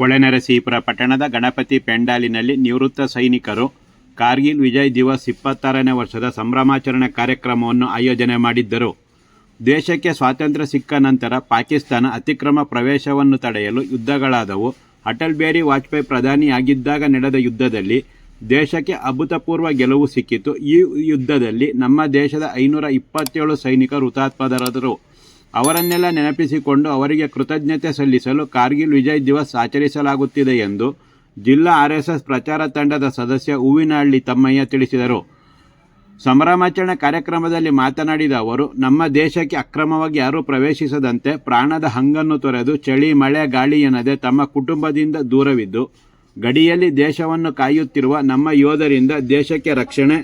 ಹೊಳೆನರಸೀಪುರ ಪಟ್ಟಣದ ಗಣಪತಿ ಪೆಂಡಾಲಿನಲ್ಲಿ ನಿವೃತ್ತ ಸೈನಿಕರು ಕಾರ್ಗಿಲ್ ವಿಜಯ್ ದಿವಸ್ ಇಪ್ಪತ್ತಾರನೇ ವರ್ಷದ ಸಂಭ್ರಮಾಚರಣೆ ಕಾರ್ಯಕ್ರಮವನ್ನು ಆಯೋಜನೆ ಮಾಡಿದ್ದರು. ದೇಶಕ್ಕೆ ಸ್ವಾತಂತ್ರ್ಯ ಸಿಕ್ಕ ನಂತರ ಪಾಕಿಸ್ತಾನ ಅತಿಕ್ರಮ ಪ್ರವೇಶವನ್ನು ತಡೆಯಲು ಯುದ್ಧಗಳಾದವು. ಅಟಲ್ ಬಿಹಾರಿ ವಾಜಪೇಯಿ ಪ್ರಧಾನಿಯಾಗಿದ್ದಾಗ ನಡೆದ ಯುದ್ಧದಲ್ಲಿ ದೇಶಕ್ಕೆ ಅಭೂತಪೂರ್ವ ಗೆಲುವು ಸಿಕ್ಕಿತು. ಈ ಯುದ್ಧದಲ್ಲಿ ನಮ್ಮ ದೇಶದ ಐನೂರ ಇಪ್ಪತ್ತೇಳು ಸೈನಿಕರು ಹುತಾತ್ಮರಾದರು. ಅವರನ್ನೆಲ್ಲ ನೆನಪಿಸಿಕೊಂಡು ಅವರಿಗೆ ಕೃತಜ್ಞತೆ ಸಲ್ಲಿಸಲು ಕಾರ್ಗಿಲ್ ವಿಜಯ್ ದಿವಸ್ ಆಚರಿಸಲಾಗುತ್ತಿದೆ ಎಂದು ಜಿಲ್ಲಾ ಆರ್ ಎಸ್ ಎಸ್ ಪ್ರಚಾರ ತಂಡದ ಸದಸ್ಯ ಹೂವಿನಹಳ್ಳಿ ತಮ್ಮಯ್ಯ ತಿಳಿಸಿದರು. ಸಂಭ್ರಮಾಚರಣೆ ಕಾರ್ಯಕ್ರಮದಲ್ಲಿ ಮಾತನಾಡಿದ ಅವರು, ನಮ್ಮ ದೇಶಕ್ಕೆ ಅಕ್ರಮವಾಗಿ ಯಾರೂ ಪ್ರವೇಶಿಸದಂತೆ ಪ್ರಾಣದ ಹಂಗನ್ನು ತೊರೆದು ಚಳಿ, ಮಳೆ, ಗಾಳಿ ಎನ್ನದೆ ತಮ್ಮ ಕುಟುಂಬದಿಂದ ದೂರವಿದ್ದು, ಗಡಿಯಲ್ಲಿ ದೇಶವನ್ನು ಕಾಯುತ್ತಿರುವ ನಮ್ಮ ಯೋಧರಿಂದ ದೇಶಕ್ಕೆ ರಕ್ಷಣೆ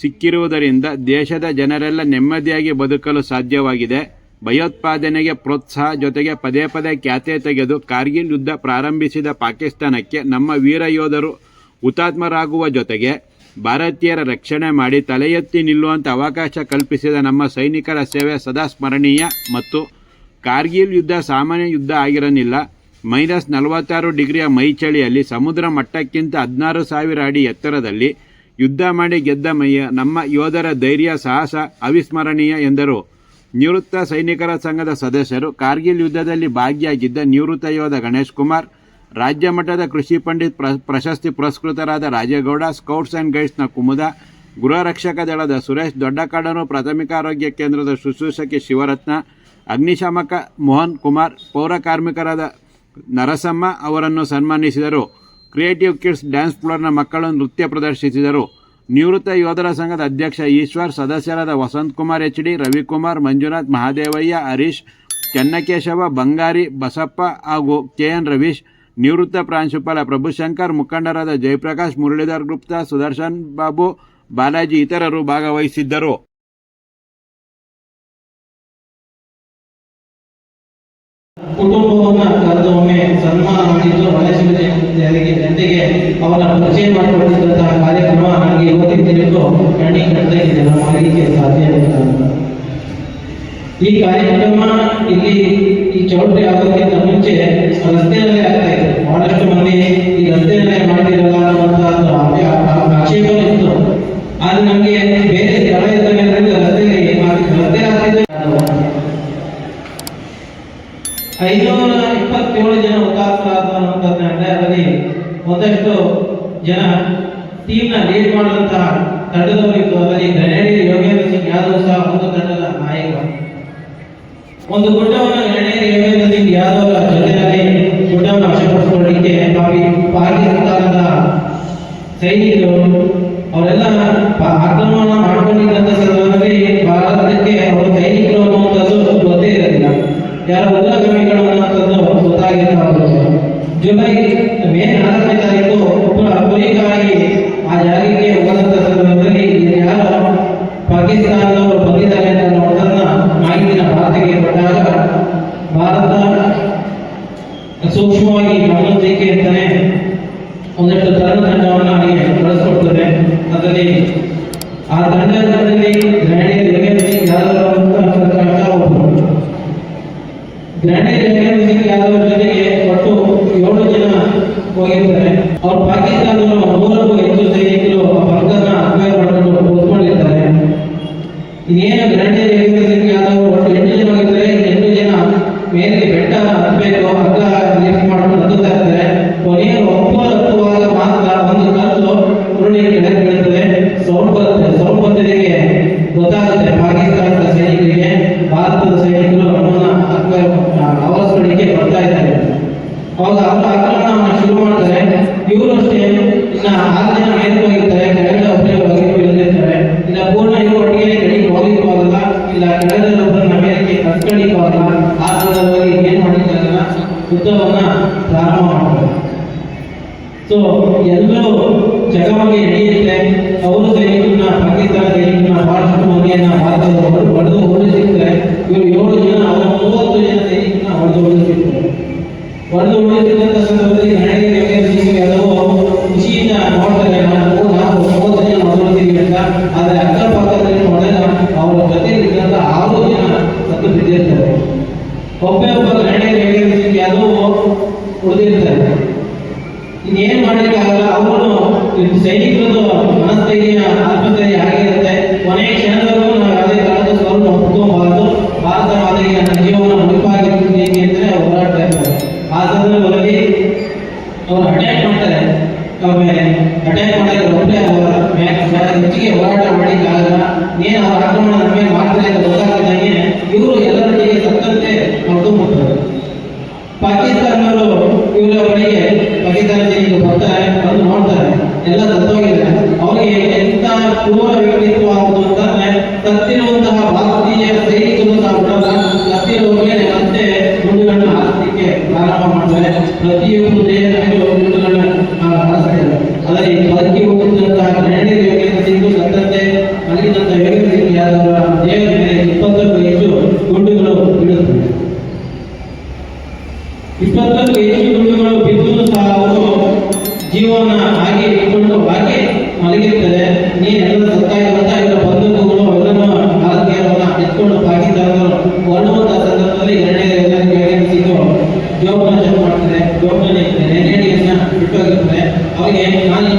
ಸಿಕ್ಕಿರುವುದರಿಂದ ದೇಶದ ಜನರೆಲ್ಲ ನೆಮ್ಮದಿಯಾಗಿ ಬದುಕಲು ಸಾಧ್ಯವಾಗಿದೆ. ಭಯೋತ್ಪಾದನೆಗೆ ಪ್ರೋತ್ಸಾಹ ಜೊತೆಗೆ ಪದೇ ಪದೇ ಖ್ಯಾತೆ ತೆಗೆದು ಕಾರ್ಗಿಲ್ ಯುದ್ಧ ಪ್ರಾರಂಭಿಸಿದ ಪಾಕಿಸ್ತಾನಕ್ಕೆ ನಮ್ಮ ವೀರ ಯೋಧರು ಹುತಾತ್ಮರಾಗುವ ಜೊತೆಗೆ ಭಾರತೀಯರ ರಕ್ಷಣೆ ಮಾಡಿ ತಲೆ ಎತ್ತಿ ನಿಲ್ಲುವಂಥ ಅವಕಾಶ ಕಲ್ಪಿಸಿದ ನಮ್ಮ ಸೈನಿಕರ ಸೇವೆ ಸದಾ ಸ್ಮರಣೀಯ ಮತ್ತು ಕಾರ್ಗಿಲ್ ಯುದ್ಧ ಸಾಮಾನ್ಯ ಯುದ್ಧ ಆಗಿರಲಿಲ್ಲ. ಮೈನಸ್ ನಲವತ್ತಾರು ಡಿಗ್ರಿಯ ಮೈಚಳಿಯಲ್ಲಿ ಸಮುದ್ರ ಮಟ್ಟಕ್ಕಿಂತ ಹದಿನಾರು ಸಾವಿರ ಅಡಿ ಎತ್ತರದಲ್ಲಿ ಯುದ್ಧ ಮಾಡಿ ಗೆದ್ದ ಮಯ್ಯ ನಮ್ಮ ಯೋಧರ ಧೈರ್ಯ, ಸಾಹಸ ಅವಿಸ್ಮರಣೀಯ ಎಂದರು. ನಿವೃತ್ತ ಸೈನಿಕರ ಸಂಘದ ಸದಸ್ಯರು ಕಾರ್ಗಿಲ್ ಯುದ್ಧದಲ್ಲಿ ಭಾಗಿಯಾಗಿದ್ದ ನಿವೃತ್ತ ಯೋಧ ಗಣೇಶ್ ಕುಮಾರ್, ರಾಜ್ಯ ಮಟ್ಟದ ಕೃಷಿ ಪಂಡಿತ್ ಪ್ರ, ಪ್ರಶಸ್ತಿ ಪುರಸ್ಕೃತರಾದ ರಾಜೇಗೌಡ, ಸ್ಕೌಟ್ಸ್ ಆ್ಯಂಡ್ ಗೈಡ್ಸ್ನ ಕುಮುದ, ಗೃಹ ರಕ್ಷಕ ದಳದ ಸುರೇಶ್ ದೊಡ್ಡಕಾಡನು ಪ್ರಾಥಮಿಕ ಆರೋಗ್ಯ ಕೇಂದ್ರದ ಶುಶ್ರೂಷಕಿ ಶಿವರತ್ನ, ಅಗ್ನಿಶಾಮಕ ಮೋಹನ್ ಕುಮಾರ್, ಪೌರ ಕಾರ್ಮಿಕರಾದ ನರಸಮ್ಮ ಅವರನ್ನು ಸನ್ಮಾನಿಸಿದರು. ಕ್ರಿಯೇಟಿವ್ ಕಿಡ್ಸ್ ಡ್ಯಾನ್ಸ್ ಫ್ಲೋರ್ನ ಮಕ್ಕಳು ನೃತ್ಯ ಪ್ರದರ್ಶಿಸಿದರು. ನಿವೃತ್ತ ಯೋಧರ ಸಂಘದ ಅಧ್ಯಕ್ಷ ಈಶ್ವರ್, ಸದಸ್ಯರಾದ ವಸಂತ್ ಕುಮಾರ್ ಎಚ್ ಡಿ, ರವಿಕುಮಾರ್, ಮಂಜುನಾಥ್, ಮಹಾದೇವಯ್ಯ, ಹರೀಶ್ ಚೆನ್ನಕೇಶವ ಬಂಗಾರಿ, ಬಸಪ್ಪ ಹಾಗೂ ಕೆ ಎನ್ ರವೀಶ್, ನಿವೃತ್ತ ಪ್ರಾಂಶುಪಾಲ ಪ್ರಭುಶಂಕರ್, ಮುಖಂಡರಾದ ಜಯಪ್ರಕಾಶ್, ಮುರಳೀಧರ್ ಗುಪ್ತಾ, ಸುದರ್ಶನ್ ಬಾಬು, ಬಾಲಾಜಿ ಇತರರು ಭಾಗವಹಿಸಿದ್ದರು. ಕುಟುಂಬವನ್ನು ಕರೆದೊಮ್ಮೆ ಸನ್ಮಾನ ಮಾಡಿದ್ದು ಜನರಿಗೆ ಜನತೆಗೆ ಅವರ ಪರಿಚಯ ಮಾಡಿಕೊಟ್ಟಿದ್ದಂತಹ ಕಾರ್ಯಕ್ರಮ ನನಗೆ ಇವತ್ತಿಗೆ ತಿಳಿದು ಕಣ್ಣಿ ಕಟ್ಟದೇ ಮಾಡಲಿಕ್ಕೆ ಸಾಧ್ಯ ಈ ಕಾರ್ಯಕ್ರಮ ಇಲ್ಲಿ ಈ ಚೌಟ್ರಿ ಆಗೋದಕ್ಕಿಂತ ಐನೂರ ಇಪ್ಪತ್ತೇಳು ಜನ ಹುತಾತ್ಮರಾದಂತಂದ್ರೆ ಅದರಲ್ಲಿ ಒಂದಷ್ಟು ಜನ ಟೀಮ್ನ ಲೀಡ್ ಮಾಡುವಂತಹ ತಂಡದವರು ಅದರಲ್ಲಿ ಗ್ರೆನೇಡಿಯರ್ ಯೋಗೇಂದ್ರ ಸಿಂಗ್ ಯಾದವ್ ಸಹ ಒಂದು ತಂಡದ ನಾಯಕ ಒಂದು ಗುಡ್ಡವನ್ನು ಅವರು ಆಕ್ರಮಣವನ್ನು ಶುರು ಮಾಡ್ತಾರೆ. ಇವರು ಅಷ್ಟೇ. ಇನ್ನ ಆರು ಜನ ಮೇಲೆ ಹೋಗಿರ್ತಾರೆ ಕೆಳಗಡೆ ಒಬ್ಬರೇ ಇಲ್ಲ ಪೂರ್ಣ ಇವರು ಒಟ್ಟಿಗೆ ಕಡೆಗೆ ಹೋಗ್ಲಿಕ್ಕೂ ಆಗಲ್ಲ ಇಲ್ಲ ಕೆಳಗಡೆ ಒಬ್ಬರನ್ನ ಮೇಲಕ್ಕೆ ಕರ್ಕೊಳ್ಳಿಕ್ಕೂ ಆಗಲ್ಲ ಆ ಸಂದರ್ಭದಲ್ಲಿ ಏನ್ ಮಾಡಿದ್ದಾರಲ್ಲ ಯುದ್ಧವನ್ನ ಪ್ರಾರಂಭ ಮಾಡ್ತಾರೆ ಸೊ ಎಲ್ಲರೂ ಜಗವಾಗಿ ನಡೆಯುತ್ತೆ ಅವರು ಸೈನಿಕರನ್ನ ಪಾಕಿಸ್ತಾನ ಸೈನಿಕರನ್ನ ಬಹಳಷ್ಟು ಮಂದಿಯನ್ನ ಭಾರತದವರು ಹೊಡೆದು ಓಡಿಸಿರ್ತಾರೆ ಇವರು ಏಳು ಜನ, ಅವರ ಮೂವತ್ತು ಜನ ಸೈನಿಕರನ್ನ ಹೊಡೆದು ಓಡಿಸಿರ್ತಾರೆ ಹೊಡೆದು ಓಡಿಸಿದಂತ ಸಂದರ್ಭದಲ್ಲಿ ಗಣೇಶ ಯೋಗೇಂದ್ರ ಸಿಂಗ್ ಯಾದವ್ ಖುಷಿಯಿಂದ ನೋಡ್ತಾರೆ ನಾವು ನಾವು ಮೂವತ್ತು ಜನ ಹೊಡೆದಿದ್ದೀವಿ ಅಂತ ಆದ್ರೆ ಅಕ್ಕಪಕ್ಕದಲ್ಲಿ ಹೊಡೆದ ಅವರ ಜೊತೆ ಇದ್ದಂತ ಆರು ಜನ ಸತ್ತು ಬಿದ್ದಿರ್ತಾರೆ ಒಬ್ಬ ಒಬ್ಬ ಗಣೇಶ ಯೋಗೇಂದ್ರ ಸಿಂಗ್ ಯಾದವ್ ಹೊಡೆದು ಓಡಿಸಿರ್ತಾರೆ ಇನ್ನ ಪೂರ್ಣ ಇವರು ಒಟ್ಟಿಗೆ ಕಡೆಗೆ ಕಳಿಸ್ಕೊಳ್ತಾರೆ ಅವಾಗ ಅರ್ಥ ಆಗ್ತದೆ ಉಳಿದಿರ್ತಾರೆ ಇನ್ನೇನ್ ಮಾಡಲಿಕ್ಕಾಗಲ್ಲ ಅವರು ಸೈನಿಕರದ್ದು ಮನಸ್ಥೈರ್ಯ, ಆತ್ಮಸ್ಥೈರ್ಯ ಆಗಿರುತ್ತೆ ಕೊನೆಯ ಕ್ಷಣದವರೆಗೂ ನಾವು ಯಾವುದೇ ಕಾಲದ ಸ್ವರ್ಣ ಒಪ್ಕೋಬಾರದು ಭಾರತ ಮಾತೆಗೆ ನನ್ನ ಜೀವನ ಮುಡಿಪಾಗಿರ್ತೀನಿ ಅಂದ್ರೆ ಹೋರಾಟ ಇರ್ತಾರೆ ಆ ಸಂದರ್ಭದಲ್ಲಿ ಅವ್ರು ಅಟ್ಯಾಕ್ ಮಾಡ್ತಾರೆ. ಅವ್ರ ಅಟ್ಯಾಕ್ ಮಾಡಿದ್ರೆ ಒಬ್ಬರೇ ಅವರ ಹೆಚ್ಚಿಗೆ ಹೋರಾಟ ಮಾಡಲಿಕ್ಕಾಗಲ್ಲ ಏನು ಅವರ ಆಕ್ರಮಣ ನಮ್ಮ ಮೇಲೆ ಮಾಡ್ತಾರೆ ಅಂತ ಗೊತ್ತಾಗ್ತಿದ್ದಂಗೆ ಇವರು ಎಲ್ಲರೊಟ್ಟಿಗೆ ಸತ್ತಂತೆ ಹೊರಟುಬಿಡ್ತಾರೆ ಪಾಕಿಸ್ತಾನವರು ಇವರ ಬಳಿಗೆ ಪಾಕಿಸ್ತಾನ ಸೈನಿಕರು ಬರ್ತಾರೆ ಬಂದು ನೋಡ್ತಾರೆ ಎಲ್ಲ ಸತ್ತೋಗಿದ್ದಾರೆ ಅವರಿಗೆ ಎಂತ ವ್ಯಕ್ತಿತ್ವ ಆಗುದು ಅಂತಂದ್ರೆ ಸತ್ತಿರುವಂತಹ ಭಾರತೀಯ ಸೈನಿಕರು ಬಿಡಲ್ಲ ಸತ್ತಿರುವ ಮೇಲೆ ಮತ್ತೆ ಗುಂಡುಗಳನ್ನ ಹಾಕಲಿಕ್ಕೆ ಪ್ರಾರಂಭ ಮಾಡ್ತಾರೆ ಪ್ರತಿಯೊಬ್ಬರು ದೇಹದಲ್ಲಿ ಗುಂಡುಗಳನ್ನ ಆದರೆ ಅದರಲ್ಲಿ ಬದುಕಿ ಹೋಗುತ್ತಿರುವಂತಹ ಯೋಗ್ಯತೆ ಸಿಕ್ಕು ಸತ್ತಂತೆ ಮಲಗಿದಂತಹ ಯಾದವರ ದೇಹದ ಮೇಲೆ ಇಪ್ಪತ್ತಕ್ಕೂ ಹೆಚ್ಚು ಗುಂಡುಗಳು ಬೀಳುತ್ತವೆ. ಇಪ್ಪತ್ತಕ್ಕೂ ಹೆಚ್ಚು ಗುಂಡುಗಳು ಬಿದ್ದು ಸಹ ಅವರು ಜೀವನ ಹಾಗೆ ಇಟ್ಕೊಂಡು ಹಾಗೆ ಮಲಗಿರ್ತದೆ ನೀನೆಲ್ಲ ಬಿಟ್ಟೋಗಿರ್ತಾರೆ ಅವರಿಗೆ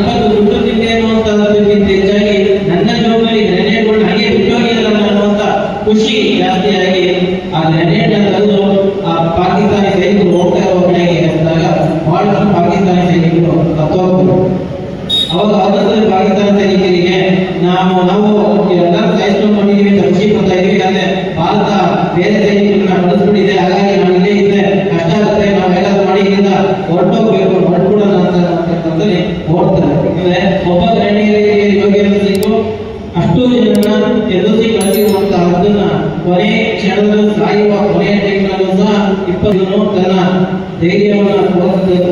తన ధైర్యమైన కోరికతో